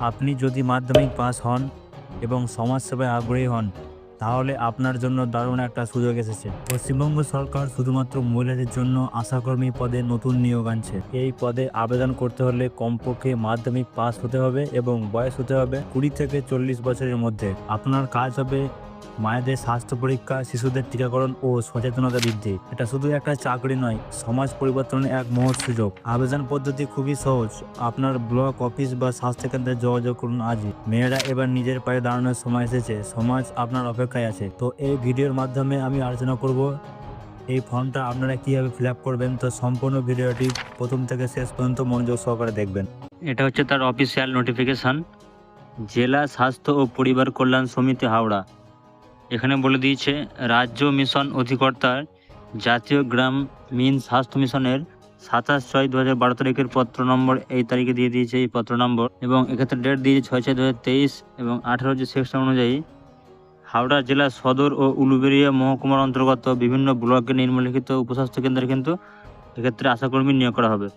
আপনি যদি মাধ্যমিক পাস হন এবং সমাজসেবায় আগ্রহী হন, তাহলে আপনার জন্য দারুণ একটা সুযোগ এসেছে। পশ্চিমবঙ্গ সরকার শুধুমাত্র মহিলাদের জন্য আশাকর্মী পদে নতুন নিয়োগ আনছে। এই পদে আবেদন করতে হলে কমপক্ষে মাধ্যমিক পাস হতে হবে এবং বয়স হতে হবে কুড়ি থেকে চল্লিশ বছরের মধ্যে। আপনার কাজ হবে মায়েদের স্বাস্থ্য পরীক্ষা, শিশুদের টিকাকরণ ও সচেতনতা বৃদ্ধি। এটা শুধু একটা চাকরি নয়, সমাজ পরিবর্তনের এক মহৎ সুযোগ। আবেদন পদ্ধতি খুবই সহজ। আপনার ব্লক, অফিস বা স্বাস্থ্যকেন্দ্রে যোগাযোগ করুন আজই। মেয়েরা এবার নিজের পায়ে দাঁড়ানোর সময় এসেছে। সমাজ আপনার অপেক্ষায় আছে। তো এই ভিডিওর মাধ্যমে আমি আলোচনা করব, এই ফর্মটা আপনারা কীভাবে ফিল করবেন? তো সম্পূর্ণ ভিডিওটি প্রথম থেকে শেষ পর্যন্ত মনোযোগ সহকারে দেখবেন। এটা হচ্ছে তার অফিসিয়াল নোটিফিকেশান জেলা স্বাস্থ্য ও পরিবার কল্যাণ সমিতি হাওড়া। এখানে বলে দিয়েছে, রাজ্য মিশন অধিকর্তার জাতীয় গ্রামীণ স্বাস্থ্য মিশনের সাতাশ ছয় দু হাজার তারিখের পত্র নম্বর এই তারিখে দিয়ে দিয়েছে এই পত্র নম্বর এবং এক্ষেত্রে ডেট দিয়েছে ছয় ছয় দু হাজার তেইশ এবং আঠেরো যে সেকশন অনুযায়ী হাওড়া জেলা সদর ও উলুবেড়িয়া মহকুমার অন্তর্গত বিভিন্ন ব্লকে নিম্নলিখিত উপস্বাস্থ্য কেন্দ্রে কিন্তু এক্ষেত্রে আশাকর্মী নিয়োগ করা হবে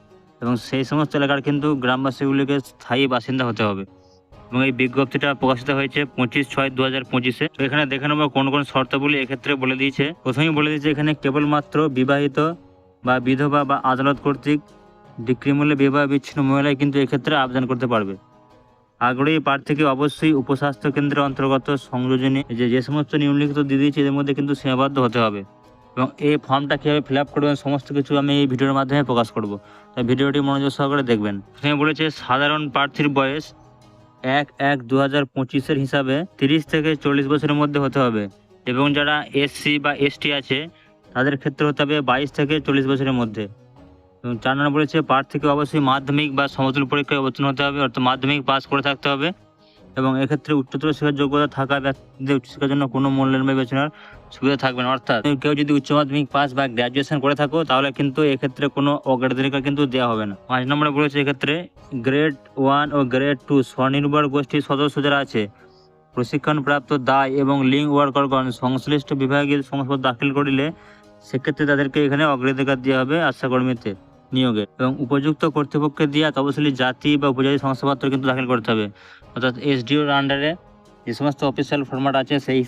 এবং সেই সমস্ত এলাকার কিন্তু গ্রামবাসীগুলিকে স্থায়ী বাসিন্দা হতে হবে। এবং এই বিজ্ঞপ্তিটা প্রকাশিত হয়েছে পঁচিশ ছয় দু হাজার পঁচিশে। তো এখানে দেখে নেব কোন কোন শর্তাবলী এক্ষেত্রে বলে দিয়েছে। প্রথমেই বলে দিয়েছে এখানে কেবলমাত্র বিবাহিত বা বিধবা বা আদালত কর্তৃক ডিক্রিমূল্যে বিবাহ বিচ্ছিন্ন মহিলাই কিন্তু এক্ষেত্রে আবেদন করতে পারবে। আগ্রহী প্রার্থীকে অবশ্যই উপস্বাস্থ্য কেন্দ্রের অন্তর্গত সংযোজনে যে যে সমস্ত নিম্নলিখিত দিয়ে দিয়েছে, এদের মধ্যে কিন্তু সীমাবদ্ধ হতে হবে এবং এই ফর্মটা কীভাবে ফিল আপ করবেন সমস্ত কিছু আমি এই ভিডিওর মাধ্যমে প্রকাশ করব। তাই ভিডিওটি মনোযোগ সহকারে দেখবেন। প্রথমে বলেছে সাধারণ প্রার্থীর বয়স এক এক দু হাজার পঁচিশের হিসাবে তিরিশ থেকে চল্লিশ বছরের মধ্যে হতে হবে। এবং যারা এসসি বা এসটি আছে, তাদের ক্ষেত্রে হতে হবে বাইশ থেকে চল্লিশ বছরের মধ্যে। এবং চার নম্বর বলেছে প্রার্থীকে অবশ্যই মাধ্যমিক বা সমতুল পরীক্ষায় অবতীর্ণ হতে হবে, অর্থাৎ মাধ্যমিক পাস করে থাকতে হবে। এবং এক্ষেত্রে উচ্চতর শিক্ষার যোগ্যতা থাকা ব্যক্তিদের উচ্চশিক্ষার জন্য কোনো মূল্যায়ন বিবেচনার সুবিধা থাকবে না। অর্থাৎ কেউ যদি উচ্চ মাধ্যমিক পাস বা গ্র্যাজুয়েশন করে থাকো, তাহলে কিন্তু এক্ষেত্রে কোনো অগ্রাধিকার কিন্তু দেওয়া হবে না। পাঁচ নম্বরে বলেছে এক্ষেত্রে গ্রেড ওয়ান ও গ্রেড টু স্বনির্ভর গোষ্ঠীর সদস্য যারা আছে, প্রশিক্ষণপ্রাপ্ত দায় এবং লিঙ্ক ওয়ার্কারগণ সংশ্লিষ্ট বিভাগে সংবাদ দাখিল করিলে সেক্ষেত্রে তাদেরকে এখানে অগ্রাধিকার দেওয়া হবে আশাকর্মীতে নিয়োগে এবং উপযুক্ত কর্তৃপক্ষের দিয়া তপশিলি জাতি বা উপজাতি শংসাপত্র কিন্তু দাখিল করতে হবে। অর্থাৎ এসডিওর আন্ডারে যে সমস্ত অফিসিয়াল ফরম্যাট আছে, সেই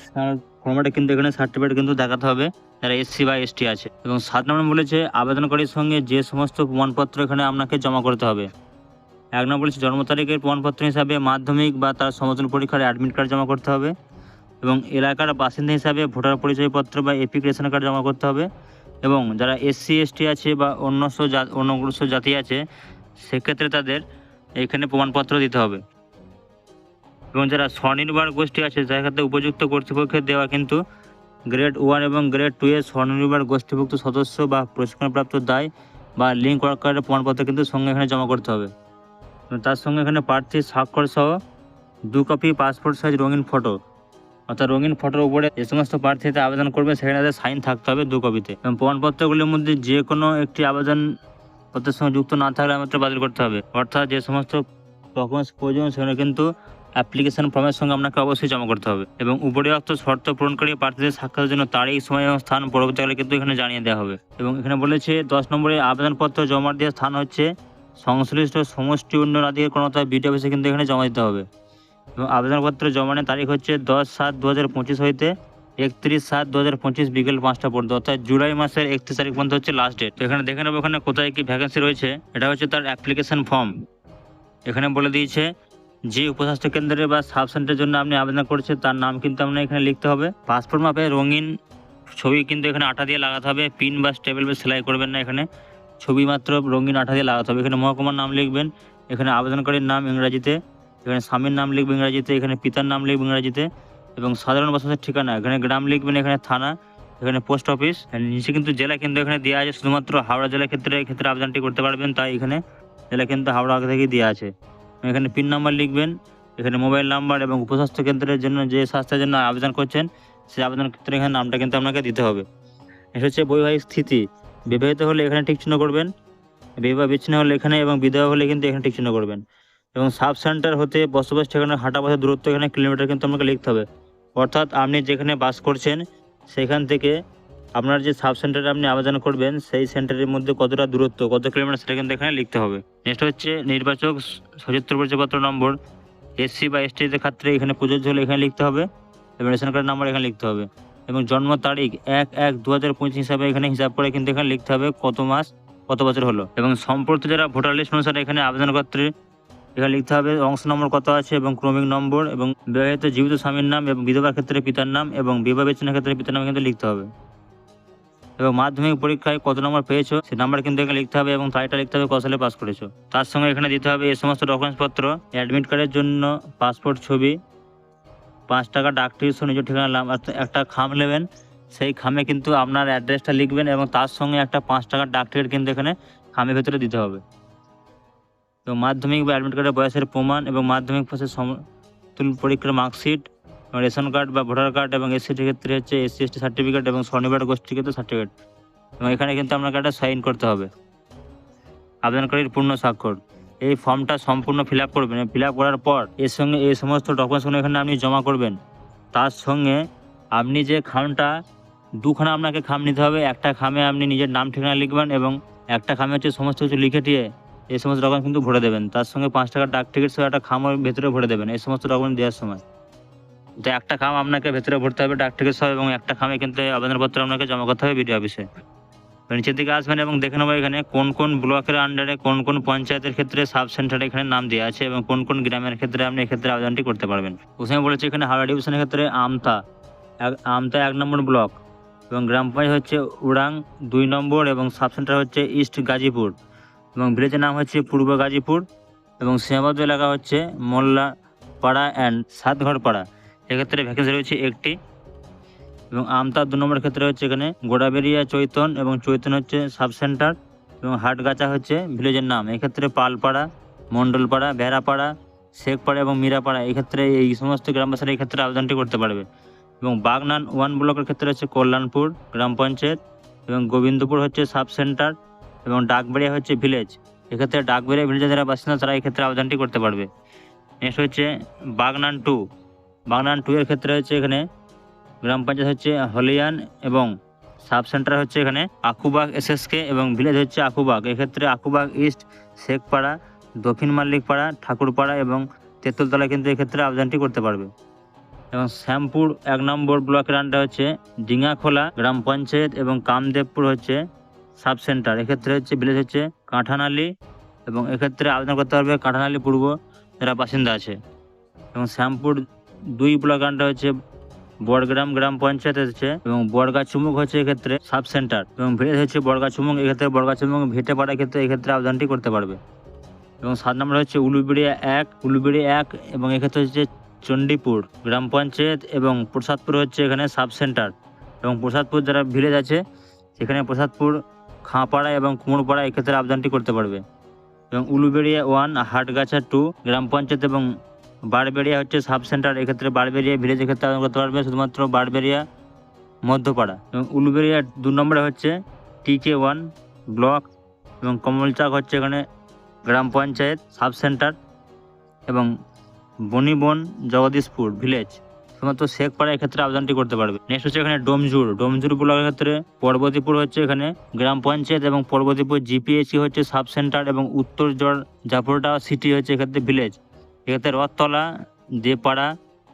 ফরম্যাটে কিন্তু এখানে সার্টিফিকেট কিন্তু দেখাতে হবে, যারা এসসি বা এসটি আছে। এবং সাত নম্বর বলেছে, আবেদনকারীর সঙ্গে যে সমস্ত প্রমাণপত্র এখানে আপনাকে জমা করতে হবে। এক নম্বর বলেছে, জন্ম তারিখের প্রমাণপত্র হিসাবে মাধ্যমিক বা তার সমতুল পরীক্ষার অ্যাডমিট কার্ড জমা করতে হবে এবং এলাকার বাসিন্দা হিসাবে ভোটার পরিচয়পত্র বা এপিক রেশন কার্ড জমা করতে হবে। এবং যারা এসসি, এসটি আছে বা অন্য অন্যগ্রস্ত জাতি আছে, সেক্ষেত্রে তাদের এখানে প্রমাণপত্র দিতে হবে। এবং যারা স্বনির্ভর গোষ্ঠী আছে, যার ক্ষেত্রে উপযুক্ত কর্তৃপক্ষের দেওয়া কিন্তু গ্রেড ওয়ান এবং গ্রেড টু এর স্বনির্ভর গোষ্ঠীভুক্ত সদস্য বা প্রশিক্ষণপ্রাপ্ত দায় বা লিঙ্ক ওয়ার্কারের প্রমাণপত্র কিন্তু সঙ্গে এখানে জমা করতে হবে। তার সঙ্গে এখানে প্রার্থীর স্বাক্ষর সহ দু কপি পাসপোর্ট সাইজ রঙিন ফটো। অর্থাৎ রঙিন ফটোর উপরে যে সমস্ত প্রার্থীতে আবেদন করবে, সেখানে তাদের সাইন থাকতে হবে দু কপিতে। এবং প্রমাণপত্রগুলির মধ্যে যে কোনো একটি আবেদন পত্রের সঙ্গে যুক্ত না থাকলে মাত্র বাতিল করতে হবে। অর্থাৎ যে সমস্ত ডকুমেন্টস প্রয়োজন সেখানে কিন্তু অ্যাপ্লিকেশন ফর্মের সঙ্গে আপনাকে অবশ্যই জমা করতে হবে। এবং উপরিউক্ত শর্ত পূরণকারী প্রার্থীদের সাক্ষাতের জন্য তারিখ, সময় এবং স্থান পরবর্তীকালে কিন্তু এখানে জানিয়ে দেওয়া হবে। এবং এখানে বলেছে, দশ নম্বরে আবেদনপত্র জমা দেওয়ার স্থান হচ্ছে সংশ্লিষ্ট সমষ্টি উন্নয়ন আধিকারিক কোনো বিডিও অফিসে কিন্তু এখানে জমা দিতে হবে। এবং আবেদনপত্র জমানের তারিখ হচ্ছে দশ সাত দু হাজার পঁচিশ হইতে একত্রিশ সাত দু হাজার পঁচিশ বিকেল পাঁচটা পর্যন্ত, অর্থাৎ জুলাই মাসের একত্রিশ তারিখ পর্যন্ত হচ্ছে লাস্ট ডেট তো এখানে দেখে নেব এখানে কোথায় কি ভ্যাকেন্সি রয়েছে। এটা হচ্ছে তার অ্যাপ্লিকেশন ফর্ম এখানে বলে দিয়েছে, যে উপস্বাস্থ্য কেন্দ্রে বা সাব সেন্টারের জন্য আপনি আবেদন করছেন, তার নাম কিন্তু আপনার এখানে লিখতে হবে। পাসপোর্ট মাপে রঙিন ছবি কিন্তু এখানে আঠা দিয়ে লাগাতে হবে। পিন বা স্টেবল বা সেলাই করবেন না এখানে। ছবি মাত্র রঙিন আঠা দিয়ে লাগাতে হবে। এখানে মহকুমার নাম লিখবেন। এখানে আবেদনকারীর নাম ইংরাজিতে। এখানে স্বামীর নাম লিখবে ইংরাজিতে, এখানে পিতার নাম লিখবে ইংরাজিতে, এবং সাধারণ বসবাসের ঠিকানা, এখানে গ্রাম লিখবেন এখানে থানা, এখানে পোস্ট অফিস নিচে কিন্তু জেলা কিন্তু এখানে দেওয়া আছে, শুধুমাত্র হাওড়া জেলা ক্ষেত্রে ক্ষেত্রে আবেদনটি করতে পারবেন, তাই এখানে জেলা কিন্তু হাওড়া থেকেই দেওয়া আছে। এখানে পিন নাম্বার লিখবেন, এখানে মোবাইল নাম্বার এবং উপস্বাস্থ্য কেন্দ্রের জন্য যে স্বাস্থ্যের জন্য আবেদন করছেন, সেই আবেদন ক্ষেত্রে এখানে নামটা কিন্তু আপনাকে দিতে হবে। এটা হচ্ছে বৈবাহিক স্থিতি, বিবাহিত হলে এখানে ঠিক চিহ্ন করবেন, বিবাহ বিচ্ছিন্ন হলে এখানে এবং বিধবা হলে কিন্তু এখানে ঠিক চিহ্ন করবেন। এবং সাব সেন্টার হতে বসবাস ঠিকানা হাঁটা পথের দূরত্ব এখানে কিলোমিটার কিন্তু আপনাকে লিখতে হবে। অর্থাৎ আপনি যেখানে বাস করছেন, সেখান থেকে আপনার যে সাব সেন্টারে আপনি আবেদন করবেন, সেই সেন্টারের মধ্যে কতটা দূরত্ব, কত কিলোমিটার, সেটা কিন্তু এখানে লিখতে হবে। নেক্সট হচ্ছে নির্বাচক সচিত্র পরিচয়পত্র নম্বর। এসসি বা এসটিদের ক্ষেত্রে এখানে প্রযোজ্য হলে এখানে লিখতে হবে। এবং রেশন কার্ড নাম্বার এখানে লিখতে হবে। এবং জন্ম তারিখ এক এক দু হাজার পঁচিশ হিসাবে এখানে হিসাব করে কিন্তু এখানে লিখতে হবে কত মাস, কত বছর হলো। এবং সম্প্রতি যারা ভোটার লিস্ট অনুসারে এখানে আবেদনপত্রে এখানে লিখতে হবে অংশ নম্বর কত আছে এবং ক্রমিক নম্বর এবং বিবাহিত জীবিত স্বামীর নাম এবং বিধবার ক্ষেত্রে পিতার নাম এবং বিবাহ বিচ্ছিন্নের ক্ষেত্রে পিতার নাম কিন্তু লিখতে হবে। এবং মাধ্যমিক পরীক্ষায় কত নম্বর পেয়েছ? সে নাম্বার কিন্তু এখানে লিখতে হবে এবং তারিখটা লিখতে হবে ক সালে পাস করেছ। তার সঙ্গে এখানে দিতে হবে এই সমস্ত ডকুমেন্টসপত্র অ্যাডমিট কার্ডের জন্য পাসপোর্ট ছবি, পাঁচ টাকা ডাক টিকিট নিজের ঠিকানা একটা খাম নেবেন। সেই খামে কিন্তু আপনার অ্যাড্রেসটা লিখবেন এবং তার সঙ্গে একটা পাঁচ টাকার ডাক টিকিট কিন্তু এখানে খামের ভেতরে দিতে হবে। এবং মাধ্যমিক বা অ্যাডমিট কার্ডের বয়সের প্রমাণ এবং মাধ্যমিক পাশের সমতুল পরীক্ষার মার্কশিট এবং রেশন কার্ড বা ভোটার কার্ড এবং এসসির ক্ষেত্রে হচ্ছে এসসি এসটি সার্টিফিকেট এবং স্বনির্ভর গোষ্ঠীর ক্ষেত্রে সার্টিফিকেট এবং এখানে কিন্তু আপনাকে একটা সাইন করতে হবে। আবেদনকারীর পূর্ণ স্বাক্ষর। এই ফর্মটা সম্পূর্ণ ফিল আপ করবেন। ফিল আপ করার পর এর সঙ্গে, এই সমস্ত ডকুমেন্টসগুলো এখানে আপনি জমা করবেন। তার সঙ্গে আপনি যে খামটা, দুখানা আপনাকে খাম নিতে হবে। একটা খামে আপনি নিজের নাম, ঠিকানা লিখবেন এবং একটা খামে হচ্ছে সমস্ত কিছু লিখে দিয়ে এই সমস্ত ডকুমেন্ট কিন্তু ভরে দেবেন। তার সঙ্গে পাঁচ টাকার ডাক টিকিট সহ একটা খামের ভেতরে ভরে দেবেন, এই সমস্ত ডকুমেন্ট দেওয়ার সময়। তো একটা খাম আপনাকে ভেতরে ভরতে হবে ডাক টিকিট সহ এবং একটা খামে কিন্তু আবেদনপত্র আপনাকে জমা করতে হবে বিডিও অফিসে। নিচের দিকে আসবেন এবং দেখে নেব এখানে কোন কোন ব্লকের আন্ডারে কোন কোন পঞ্চায়েতের ক্ষেত্রে সাব সেন্টারে এখানে নাম দেওয়া আছে এবং কোন কোন গ্রামের ক্ষেত্রে আপনি এক্ষেত্রে আবেদনটি করতে পারবেন। প্রথমে বলেছে এখানে হাওড়া ডিভিশনের ক্ষেত্রে আমতা আমতা এক নম্বর ব্লক এবং গ্রাম পঞ্চায়েত হচ্ছে উড়াং দুই নম্বর এবং সাব সেন্টার হচ্ছে ইস্ট গাজীপুর। এবং ভিলেজের নাম হচ্ছে পূর্ব গাজীপুর এবং সীমাবদ্ধ এলাকা হচ্ছে মোল্লা পাড়া অ্যান্ড সাতঘর পাড়া। এক্ষেত্রে ভ্যাকেন্সি রয়েছে একটি এবং আমতার দু নম্বর ক্ষেত্রে হচ্ছে এখানে গোড়াবেরিয়া চৈতন এবং চৈতন হচ্ছে সাব সেন্টার এবং হাটগাছা হচ্ছে ভিলেজের নাম। এক্ষেত্রে পালপাড়া, মণ্ডলপাড়া বেড়াপাড়া শেখপাড়া এবং মীরাপাড়া। এক্ষেত্রে এই সমস্ত গ্রামবাসীরা এই ক্ষেত্রে আবেদনটি করতে পারবে। এবং বাগনান ওয়ান ব্লকের ক্ষেত্রে হচ্ছে কল্যাণপুর গ্রাম পঞ্চায়েত এবং গোবিন্দপুর হচ্ছে সাব সেন্টার এবং ডাকবেড়িয়া হচ্ছে ভিলেজ এক্ষেত্রে ডাকবেড়িয়া ভিলেজে যারা বাসিন্দা তারা এক্ষেত্রে আবেদনটি করতে পারবে। নেক্সট হচ্ছে বাগনান টু বাগনান টু এর ক্ষেত্রে হচ্ছে এখানে গ্রাম পঞ্চায়েত হচ্ছে হলিয়ান এবং সাব সেন্টার হচ্ছে এখানে আকুবাগ এসএসকে এবং ভিলেজ হচ্ছে আকুবাগ। এক্ষেত্রে আকুবাগ ইস্ট শেখপাড়া, দক্ষিণ মাল্লিকপাড়া, ঠাকুরপাড়া এবং তেঁতুলতলা কিন্তু এক্ষেত্রে আবেদনটি করতে পারবে। এবং শ্যামপুর এক নম্বর ব্লকের আন্ডার হচ্ছে ডিঙাখোলা গ্রাম পঞ্চায়েত এবং কামদেবপুর হচ্ছে সাব সেন্টার। এক্ষেত্রে হচ্ছে ভিলেজ হচ্ছে কাঁঠানালি এবং এক্ষেত্রে আবেদন করতে পারবে কাঁঠানালি পূর্ব যারা বাসিন্দা আছে। এবং শ্যামপুর দুই ব্লক আন্ডার হচ্ছে বড়গ্রাম গ্রাম পঞ্চায়েত হচ্ছে এবং বড়গা চুমুক হচ্ছে এক্ষেত্রে সাব সেন্টার এবং ভিলেজ হচ্ছে বড়গা চুমুক এক্ষেত্রে বড়গা চুমুক ভেটে পাড়া ক্ষেত্রে এক্ষেত্রে আবেদনটি করতে পারবে। এবং সাত নম্বর হচ্ছে উলুবেড়িয়া এক উলুবেড়িয়া এক এবং এক্ষেত্রে হচ্ছে চণ্ডীপুর গ্রাম পঞ্চায়েত এবং প্রসাদপুর হচ্ছে এখানে সাব সেন্টার। এবং প্রসাদপুর যারা ভিলেজ আছে, সেখানে প্রসাদপুর খাঁপাড়া এবং কুমোরপাড়া এক্ষেত্রে আবেদনটি করতে পারবে। এবং উলুবেড়িয়া ওয়ান, হাটগাছা টু, গ্রাম পঞ্চায়েত এবং বারবেরিয়া হচ্ছে সাব সেন্টার। এক্ষেত্রে বারবেরিয়া ভিলেজের ক্ষেত্রে আবেদন করতে পারবে শুধুমাত্র বারবেরিয়া মধ্যপাড়া। এবং উলুবেরিয়া দু নম্বরে হচ্ছে টিকে ওয়ান ব্লক এবং কমলচাক হচ্ছে এখানে গ্রাম পঞ্চায়েত সাব সেন্টার এবং বনিবন জগদীশপুর ভিলেজ। শুধুমাত্র শেখপাড়া ক্ষেত্রে আবেদনটি করতে পারবে। নেক্সট হচ্ছে এখানে ডোমজুর। ডোমজুর ব্লকের ক্ষেত্রে পর্বতীপুর হচ্ছে এখানে গ্রাম পঞ্চায়েত এবং পর্বতীপুর জিপিএসসি হচ্ছে সাব সেন্টার এবং উত্তর জল জাফরডা সিটি হচ্ছে এক্ষেত্রে ভিলেজ। এক্ষেত্রে রথতলা, দেপাড়া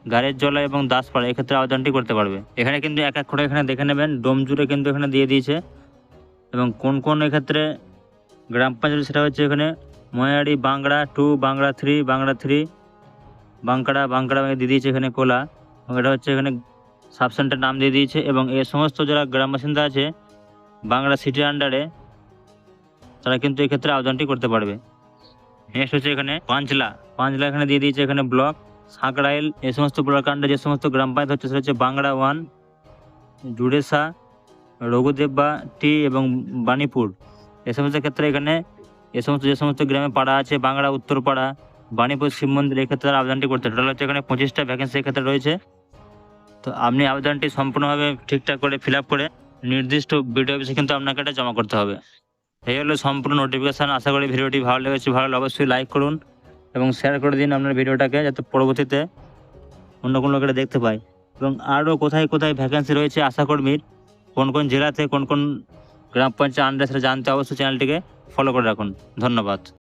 গাড়ের জলা এবং দাসপাড়া এক্ষেত্রে আবেদনটি করতে পারবে। এখানে কিন্তু এক এক করে এখানে দেখে নেবেন। ডোমজুরে কিন্তু এখানে দিয়ে দিয়েছে। এবং কোন কোন এক্ষেত্রে গ্রাম পঞ্চায়েত সেটা হচ্ছে এখানে Mayari Bangra two Bangra three Bangra three বাংকাড়া বাংকাড়া দিয়ে দিয়েছে এখানে কোলা এটা হচ্ছে এখানে সাব সেন্টার নাম দিয়ে দিয়েছে এবং এই সমস্ত যারা গ্রাম বাসিন্দা আছে বাংলা সিটির আন্ডারে তারা কিন্তু এক্ষেত্রে আবেদনটি করতে পারবে। নেক্সট হচ্ছে এখানে পাঁচলা। পাঁচলা এখানে দিয়ে দিয়েছে এখানে ব্লক সাঁকড়াইল, এ সমস্ত ব্লক আন্ডারে যে সমস্ত গ্রাম পঞ্চায়েত হচ্ছে সেটা হচ্ছে বাংলা ওয়ান, জুড়েসা, রঘুদেববা, টি এবং বাণীপুর। এ সমস্ত ক্ষেত্রে এখানে এ সমস্ত যে সমস্ত গ্রামে পাড়া আছে, বাংলা উত্তরপাড়া, বাণীপুর, শিব মন্দির, এক্ষেত্রে তারা আবেদনটি করতে টোটাল হচ্ছে এখানে পঁচিশটা ভ্যাকেন্সি এক্ষেত্রে রয়েছে। তো আপনি আবেদনটি সম্পূর্ণভাবে ঠিকঠাক করে ফিল করে নির্দিষ্ট বিডিও অফিসে কিন্তু আপনাকে এটা জমা করতে হবে। এই হলো সম্পূর্ণ নোটিফিকেশান আশা করি ভিডিওটি ভালো লেগেছে, ভালো অবশ্যই লাইক করুন এবং শেয়ার করে দিন আপনার ভিডিওটাকে যাতে পরবর্তীতে অন্য কোনো লোকেরা দেখতে পায়। এবং আরও কোথায় কোথায় ভ্যাকেন্সি রয়েছে আশাকর্মীর কোন কোন জেলাতে, কোন কোন গ্রাম পঞ্চায়েত আন্ডারে সেটা জানতে অবশ্যই চ্যানেলটিকে ফলো করে রাখুন। ধন্যবাদ।